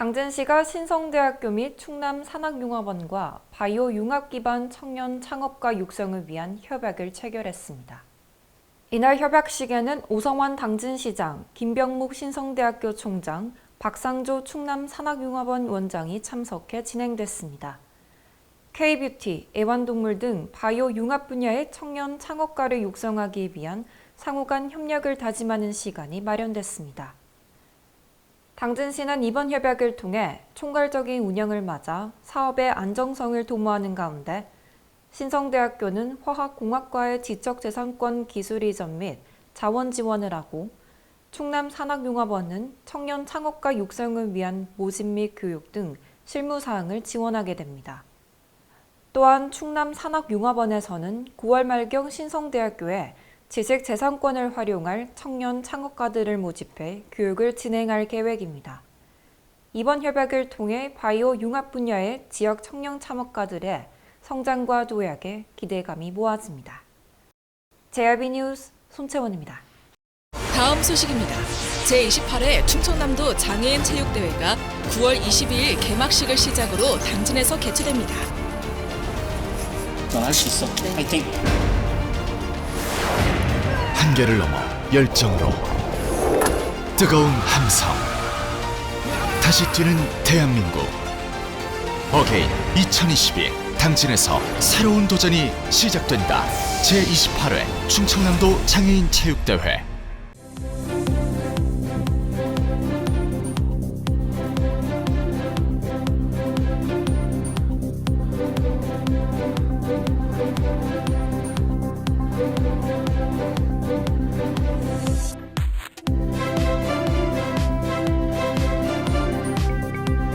당진시가 신성대학교 및 충남 산학융합원과 바이오 융합 기반 청년 창업가 육성을 위한 협약을 체결했습니다. 이날 협약식에는 오성환 당진시장, 김병묵 신성대학교 총장, 박상조 충남 산학융합원 원장이 참석해 진행됐습니다. K뷰티, 애완동물 등 바이오 융합 분야의 청년 창업가를 육성하기 위한 상호 간 협력을 다짐하는 시간이 마련됐습니다. 당진 시는 이번 협약을 통해 총괄적인 운영을 맞아 사업의 안정성을 도모하는 가운데 신성대학교는 화학공학과의 지적재산권 기술 이전 및 자원 지원을 하고 충남 산학융합원은 청년 창업가 육성을 위한 모집 및 교육 등 실무 사항을 지원하게 됩니다. 또한 충남 산학융합원에서는 9월 말경 신성대학교에 지식 재산권을 활용할 청년 창업가들을 모집해 교육을 진행할 계획입니다. 이번 협약을 통해 바이오 융합 분야의 지역 청년 창업가들의 성장과 도약에 기대감이 모아집니다. JRB 뉴스 손채원입니다. 다음 소식입니다. 제28회 충청남도 장애인 체육대회가 9월 22일 개막식을 시작으로 당진에서 개최됩니다. 넌 할 수 있어. 파이팅. 한계를 넘어 열정으로 뜨거운 함성. 다시 뛰는 대한민국. 어게인 2022 당진에서 새로운 도전이 시작된다. 제28회 충청남도 장애인 체육대회